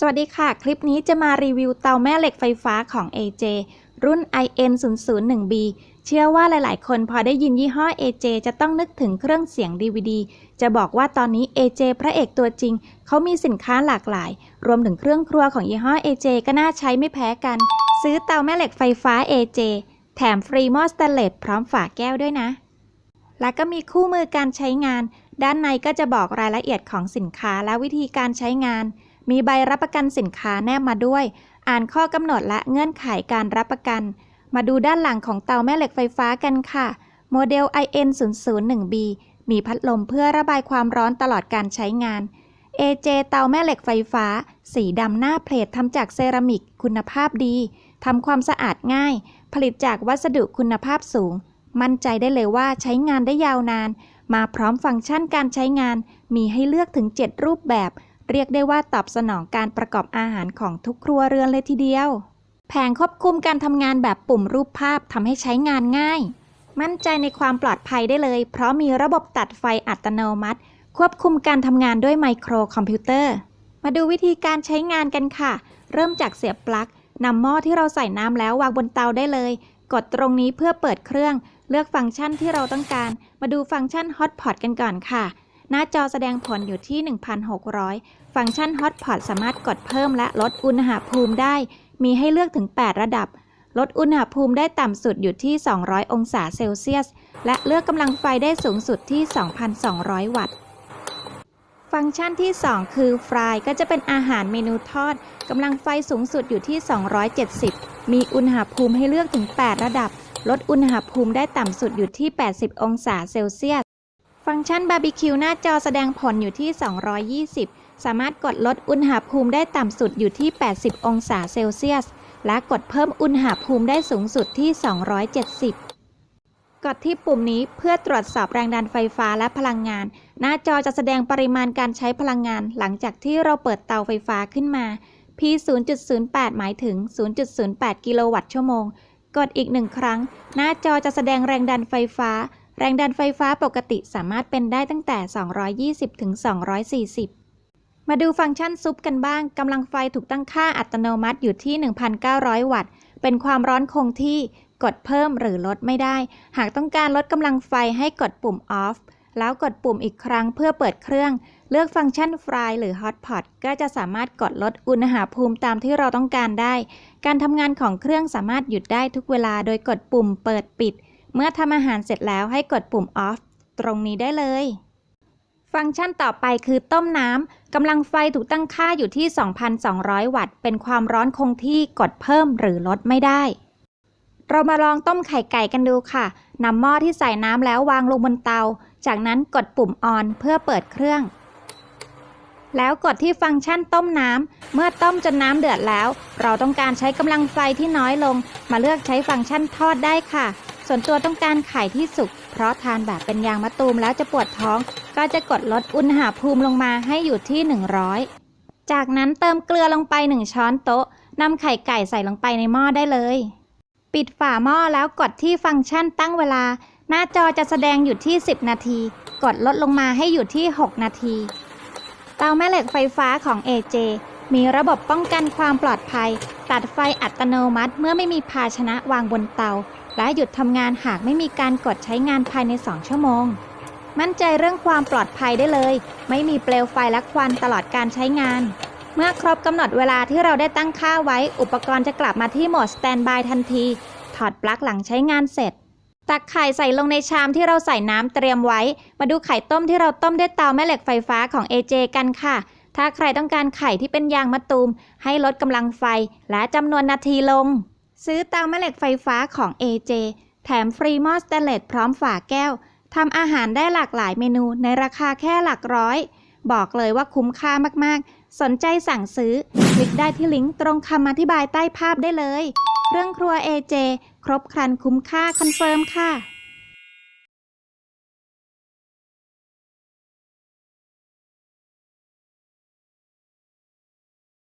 สวัสดีค่ะ คลิปนี้จะมารีวิวเตาแม่เหล็กไฟฟ้าของ AJ รุ่น IN 0 0 1 B เชื่อว่าหลายๆ คนพอได้ยินยี่ห้อ AJ จะต้องนึกถึงเครื่องเสียง DVD จะบอกว่าตอนนี้ AJ พระเอกตัวจริง เขามีสินค้าหลากหลาย รวมถึงเครื่องครัวของยี่ห้อ AJ ก็น่าใช้ไม่แพ้กัน ซื้อเตาแม่เหล็กไฟฟ้า AJ แถมฟรีหม้อสแตนเลสพร้อมฝาแก้วด้วยนะ และก็มีคู่มือการใช้งาน ด้านในก็จะบอกรายละเอียดของสินค้าและวิธีการใช้งาน มีใบรับประกันสินค้าแนบมาด้วย อ่านข้อกำหนดและเงื่อนไขการรับประกัน มาดูด้านหลังของเตาแม่เหล็กไฟฟ้ากันค่ะ โมเดล IN 0 0 1 B มีพัดลมเพื่อระบายความร้อนตลอดการใช้งาน AJ เตาแม่เหล็กไฟฟ้า สีดำหน้าเพลททำจากเซรามิกคุณภาพดีทำความสะอาดง่าย ผลิตจากวัสดุคุณภาพสูง มั่นใจได้เลยว่าใช้งานได้ยาวนาน มาพร้อมฟังก์ชันการใช้งาน มีให้เลือกถึง 7 รูปแบบ เรียกได้ว่าตอบสนองการประกอบอาหารของทุกครัวเรือนเลยทีเดียว แผงควบคุมการทำงานแบบปุ่มรูปภาพทำให้ใช้งานง่าย มั่นใจในความปลอดภัยได้เลย เพราะมีระบบตัดไฟอัตโนมัติ ควบคุมการทำงานด้วยไมโครคอมพิวเตอร์ มาดูวิธีการใช้งานกันค่ะ เริ่มจากเสียบปลั๊กนำหม้อที่เราใส่น้ำแล้ววางบนเตาได้เลย กดตรงนี้เพื่อเปิดเครื่อง เลือกฟังก์ชันที่เราต้องการ มาดูฟังก์ชัน Hotpot กันก่อนค่ะ หน้าจอแสดงผลอยู่ที่ 1,600 ฟังก์ชัน Hotpot สามารถกดเพิ่มและลดอุณหภูมิได้ มีให้เลือกถึง 8 ระดับ ลดอุณหภูมิได้ต่ำสุดอยู่ที่ 200 องศาเซลเซียส และเลือกกำลังไฟได้สูงสุดที่ 2,200 วัตต์ ฟังก์ชันที่ 2 คือฟรายก็จะเป็นอาหารเมนูทอดกำลังไฟสูงสุดอยู่ที่ 270 มีอุณหภูมิให้เลือกถึง 8 ระดับ ลดอุณหภูมิได้ต่ำสุดอยู่ที่ 80 องศาเซลเซียส ฟังก์ชันบาร์บีคิวหน้าจอแสดงผลอยู่ที่ 220 สามารถกดลดอุณหภูมิได้ต่ำสุดอยู่ที่ 80 องศาเซลเซียส และกดเพิ่มอุณหภูมิได้สูงสุดที่ 270 กดที่ปุ่มนี้เพื่อตรวจสอบแรงดันไฟฟ้าและพลังงาน หน้าจอจะแสดงปริมาณการใช้พลังงาน หลังจากที่เราเปิดเตาไฟฟ้าขึ้นมา P 0.08 หมายถึง 0.08 กิโลวัตต์ชั่วโมง กดอีกหนึ่งครั้ง หน้าจอจะแสดงแรงดันไฟฟ้า แรงดันไฟฟ้าปกติสามารถเป็นได้ตั้งแต่ 220 ถึง 240 มาดูฟังก์ชันซุปกันบ้าง กำลังไฟถูกตั้งค่าอัตโนมัติอยู่ที่ 1,900 วัตต์ เป็นความร้อนคงที่กดเพิ่มหรือลดไม่ได้ หากต้องการลดกำลังไฟให้กดปุ่ม off แล้วกดปุ่มอีกครั้งเพื่อเปิดเครื่อง เลือกฟังก์ชัน Fry หรือ Hotpot ก็จะสามารถกดลดอุณหภูมิตามที่เราต้องการได้ การทำงานของเครื่องสามารถหยุดได้ทุกเวลาโดยกดปุ่มเปิดปิด เมื่อทำอาหารเสร็จแล้วให้กดปุ่ม off ตรงนี้ได้เลย ฟังก์ชันต่อไปคือต้มน้ำกำลังไฟถูกตั้งค่าอยู่ที่ 2,200 วัตต์ เป็นความร้อนคงที่กดเพิ่มหรือลดไม่ได้ เรามาลองต้มไข่ไก่กันดูค่ะนำหม้อที่ใส่น้ำแล้ววางลงบนเตา จากนั้นกดปุ่ม on เพื่อเปิดเครื่อง แล้วกดที่ฟังก์ชันต้มน้ำเมื่อต้มจนน้ำเดือดแล้ว เราต้องการใช้กำลังไฟที่น้อยลง มาเลือกใช้ฟังก์ชันทอดได้ค่ะ ส่วนตัวต้องการไข่ที่สุก เพราะทานแบบเป็นยางมะตูมแล้วจะปวดท้อง ก็จะกดลดอุณหภูมิลงมาให้อยู่ที่ 100 จากนั้นเติมเกลือลงไป 1 ช้อนโต๊ะนำไข่ไก่ใส่ลงไปในหม้อได้เลย ปิดฝาหม้อแล้วกดที่ฟังก์ชันตั้งเวลา หน้าจอจะแสดงอยู่ที่ 10 นาที กดลดลงมาให้อยู่ที่ 6 นาที เตาแม่เหล็กไฟฟ้าของ AJ มีระบบป้องกันความปลอดภัย ตัดไฟอัตโนมัติเมื่อไม่มีภาชนะวางบนเตา และหยุดทำงานหากไม่มีการกดใช้งานภายใน 2 ชั่วโมง มั่นใจเรื่องความปลอดภัยได้เลย ไม่มีเปลวไฟและควันตลอดการใช้งาน เมื่อครบกำหนดเวลาที่เราได้ตั้งค่าไว้ อุปกรณ์จะกลับมาที่โหมดสแตนบายทันที ถอดปลั๊กหลังใช้งานเสร็จ ตักไข่ใส่ลงในชามที่เราใส่น้ำเตรียมไว้ มาดูไข่ต้มที่เราต้มด้วยเตาแม่เหล็กไฟฟ้าของ AJ กันค่ะ ถ้าใครต้องการไข่ที่เป็นยางมะตูม ให้ลดกำลังไฟและจำนวนนาทีลง ซื้อเตาแม่เหล็กไฟฟ้าของ AJ แถมฟรีหม้อสเตนเลสพร้อมฝาแก้วทำอาหารได้หลากหลายเมนูในราคาแค่หลักร้อย บอกเลยว่าคุ้มค่ามากๆ สนใจสั่งซื้อ คลิกได้ที่ลิงก์ตรงคำอธิบายใต้ภาพได้เลยเครื่องครัว AJ ครบครันคุ้มค่าคอนเฟิร์มค่ะ